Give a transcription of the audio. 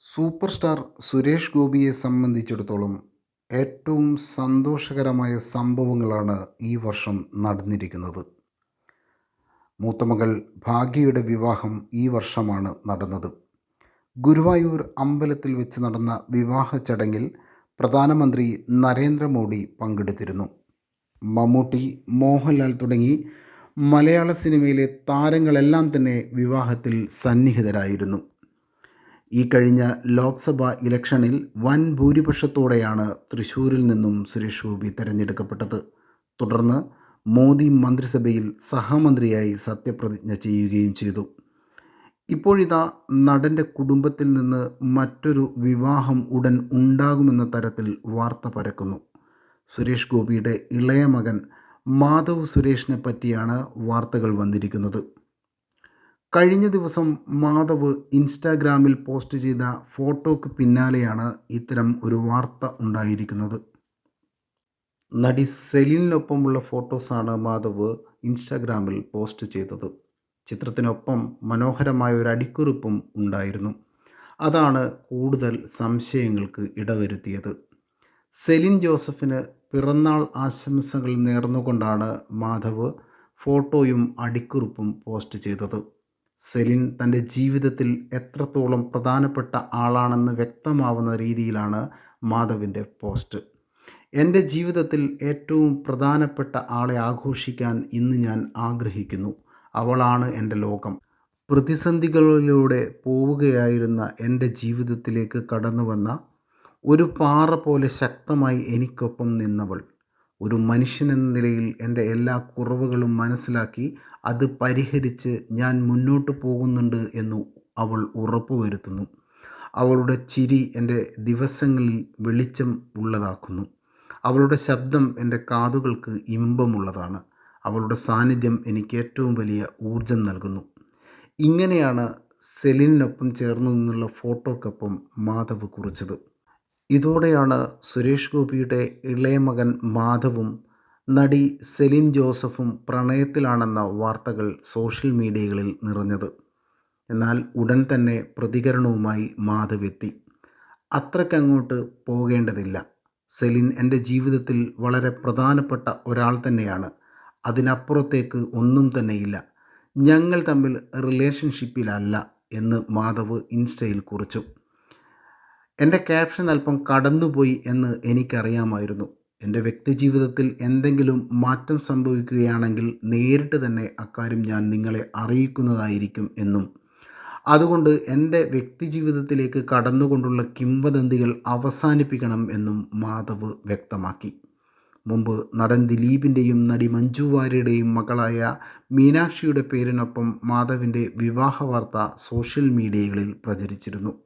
Super star Suresh ഗോപിയെ സംബന്ധിച്ചിടത്തോളം ഏറ്റവും സന്തോഷകരമായ സംഭവങ്ങളാണ് ഈ വർഷം നടന്നിരിക്കുന്നത്. മൂത്തമകൾ ഭാഗ്യയുടെ വിവാഹം ഈ വർഷമാണ് നടന്നത്. ഗുരുവായൂർ അമ്പലത്തിൽ വെച്ച് നടന്ന വിവാഹ ചടങ്ങിൽ പ്രധാനമന്ത്രി നരേന്ദ്രമോദി പങ്കെടുത്തിരുന്നു. മമ്മൂട്ടി മോഹൻലാൽ തുടങ്ങി മലയാള സിനിമയിലെ താരങ്ങളെല്ലാം തന്നെ വിവാഹത്തിൽ സന്നിഹിതരായിരുന്നു. ഈ കഴിഞ്ഞ ലോക്സഭാ ഇലക്ഷനിൽ വൻ ഭൂരിപക്ഷത്തോടെയാണ് തൃശൂരിൽ നിന്നും സുരേഷ് ഗോപി തെരഞ്ഞെടുക്കപ്പെട്ടത്. തുടർന്ന് മോദി മന്ത്രിസഭയിൽ സഹമന്ത്രിയായി സത്യപ്രതിജ്ഞ ചെയ്യുകയും ചെയ്തു. ഇപ്പോഴിതാ നടന്റെ കുടുംബത്തിൽ നിന്ന് മറ്റൊരു വിവാഹം ഉടൻ ഉണ്ടാകുമെന്ന തരത്തിൽ വാർത്ത പരക്കുന്നു. സുരേഷ് ഗോപിയുടെ ഇളയ മകൻ മാധവ് സുരേഷിനെ പറ്റിയാണ് വാർത്തകൾ വന്നിരിക്കുന്നത്. കഴിഞ്ഞ ദിവസം മാധവ് ഇൻസ്റ്റാഗ്രാമിൽ പോസ്റ്റ് ചെയ്ത ഫോട്ടോക്ക് പിന്നാലെയാണ് ഇത്തരം ഒരു വാർത്ത ഉണ്ടായിരിക്കുന്നത്. നടി സെലിനൊപ്പമുള്ള ഫോട്ടോസാണ് മാധവ് ഇൻസ്റ്റാഗ്രാമിൽ പോസ്റ്റ് ചെയ്തത്. ചിത്രത്തിനൊപ്പം മനോഹരമായ ഒരു അടിക്കുറിപ്പും ഉണ്ടായിരുന്നു. അതാണ് കൂടുതൽ സംശയങ്ങൾക്ക് ഇടവരുത്തിയത്. സെലിൻ ജോസഫിന് പിറന്നാൾ ആശംസകൾ നേർന്നുകൊണ്ടാണ് മാധവ് ഫോട്ടോയും അടിക്കുറിപ്പും പോസ്റ്റ് ചെയ്തത്. സെലിൻ തന്റെ ജീവിതത്തിൽ എത്രത്തോളം പ്രധാനപ്പെട്ട ആളാണെന്ന് വ്യക്തമാവുന്ന രീതിയിലാണ് മാധവിന്റെ പോസ്റ്റ്. എന്റെ ജീവിതത്തിൽ ഏറ്റവും പ്രധാനപ്പെട്ട ആളെ ആഘോഷിക്കാൻ ഇന്ന് ഞാൻ ആഗ്രഹിക്കുന്നു. അവളാണ് എന്റെ ലോകം. പ്രതിസന്ധികളിലൂടെ പോവുകയായിരുന്ന എന്റെ ജീവിതത്തിലേക്ക് കടന്നു വന്ന ഒരു പാറ പോലെ ശക്തമായി എനിക്കൊപ്പം നിന്നവൾ. ഒരു മനുഷ്യൻ എന്ന നിലയിൽ എന്റെ എല്ലാ കുറവുകളും മനസ്സിലാക്കി അത് പരിഹരിച്ച് ഞാൻ മുന്നോട്ട് പോകുന്നുണ്ട് എന്ന് അവൾ ഉറപ്പുവരുത്തുന്നു അവളുടെ ചിരി എന്റെ ദിവസങ്ങളിൽ വെളിച്ചം ഉള്ളതാക്കുന്നു. അവളുടെ ശബ്ദം എന്റെ കാതുകൾക്ക് ഇമ്പമുള്ളതാണ്. അവളുടെ സാന്നിധ്യം എനിക്ക് ഏറ്റവും വലിയ ഊർജം നൽകുന്നു. ഇങ്ങനെയാണ് സെലിനൊപ്പം ചേർന്നു നിന്നുള്ള ഫോട്ടോക്കൊപ്പം മാധവ് കുറിച്ചത്. ഇതോടെയാണ് സുരേഷ് ഗോപിയുടെ ഇളയ മകൻ മാധവും നടി സെലിൻ ജോസഫും പ്രണയത്തിലാണെന്ന വാർത്തകൾ സോഷ്യൽ മീഡിയകളിൽ നിറഞ്ഞത്. എന്നാൽ ഉടൻ തന്നെ പ്രതികരണവുമായി മാധവ് എത്തി. അത്രക്കങ്ങോട്ട് പോകേണ്ടതില്ല. സെലിൻ എന്റെ ജീവിതത്തിൽ വളരെ പ്രധാനപ്പെട്ട ഒരാൾ തന്നെയാണ്. അതിനപ്പുറത്തേക്ക് ഒന്നും തന്നെയില്ല. ഞങ്ങൾ തമ്മിൽ റിലേഷൻഷിപ്പിലല്ല എന്ന് മാധവ് ഇൻസ്റ്റയിൽ കുറിച്ചു. എന്റെ ക്യാപ്ഷൻ അല്പം കടന്നുപോയി എന്ന് എനിക്കറിയാമായിരുന്നു. എന്റെ വ്യക്തിജീവിതത്തിൽ എന്തെങ്കിലും മാറ്റം സംഭവിക്കുകയാണെങ്കിൽ നേരിട്ട് തന്നെ അക്കാര്യം ഞാൻ നിങ്ങളെ അറിയിക്കുന്നതായിരിക്കും എന്നും. അതുകൊണ്ട് എന്റെ വ്യക്തിജീവിതത്തിലേക്ക് കടന്നുകൊണ്ടുള്ള കിംവദന്തികൾ അവസാനിപ്പിക്കണം എന്നും മാധവ് വ്യക്തമാക്കി. മുമ്പ് നടൻ ദിലീപിന്റെയും നടി മഞ്ജു വാര്യയുടെയും മകളായ മീനാക്ഷിയുടെ പേരിനൊപ്പം മാധവിന്റെ വിവാഹ വാർത്ത സോഷ്യൽ മീഡിയകളിൽ പ്രചരിച്ചിരുന്നു.